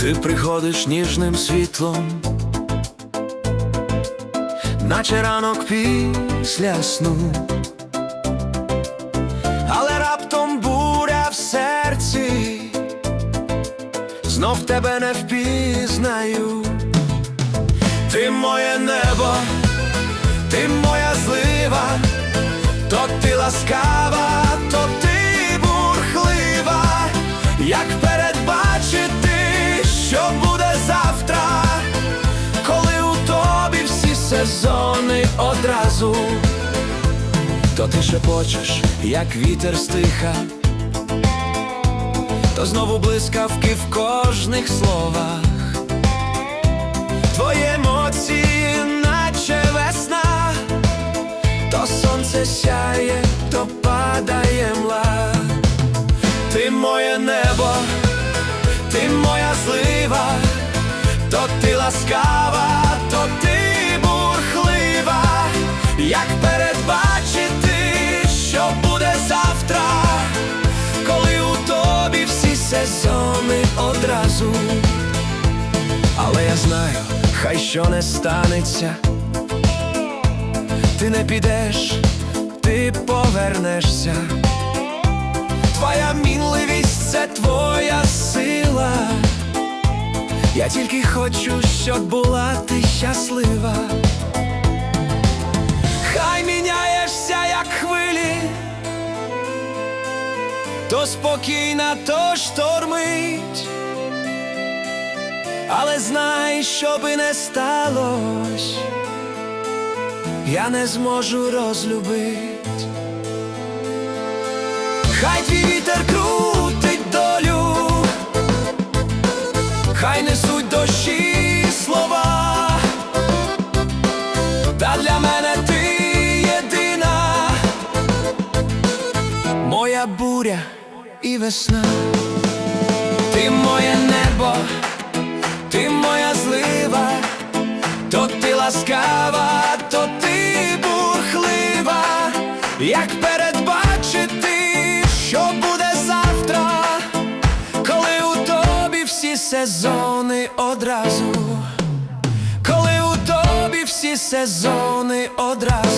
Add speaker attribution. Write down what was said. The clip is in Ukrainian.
Speaker 1: ти приходиш ніжним світлом, наче ранок після сну, але раптом буря в серці, знов тебе не впізнаю, ти моє небо, ти моя злива, то ти ласкава, то ти що буде завтра, коли у тобі всі сезони одразу, то ти шепочеш, як вітер стиха, то знову блискавки в кожних словах. Твої емоції, наче весна, то сонце сяє, то падає то ти ласкава, то ти бурхлива, як передбачити, що буде завтра, коли у тобі всі сезони одразу. Але я знаю, хай що не станеться, ти не підеш, ти повернешся. Твоя мінливість тільки хочу, щоб була ти щаслива. Хай міняєшся, як хвилі, то спокійна, то штормить. Але знай, що би не сталось, я не зможу розлюбить. Хай твій вітер крутить буря і весна, ти моє небо, ти моя злива, то ти ласкава, то ти бурхлива, як передбачити, що буде завтра, коли у тобі всі сезони одразу, коли у тобі всі сезони одразу.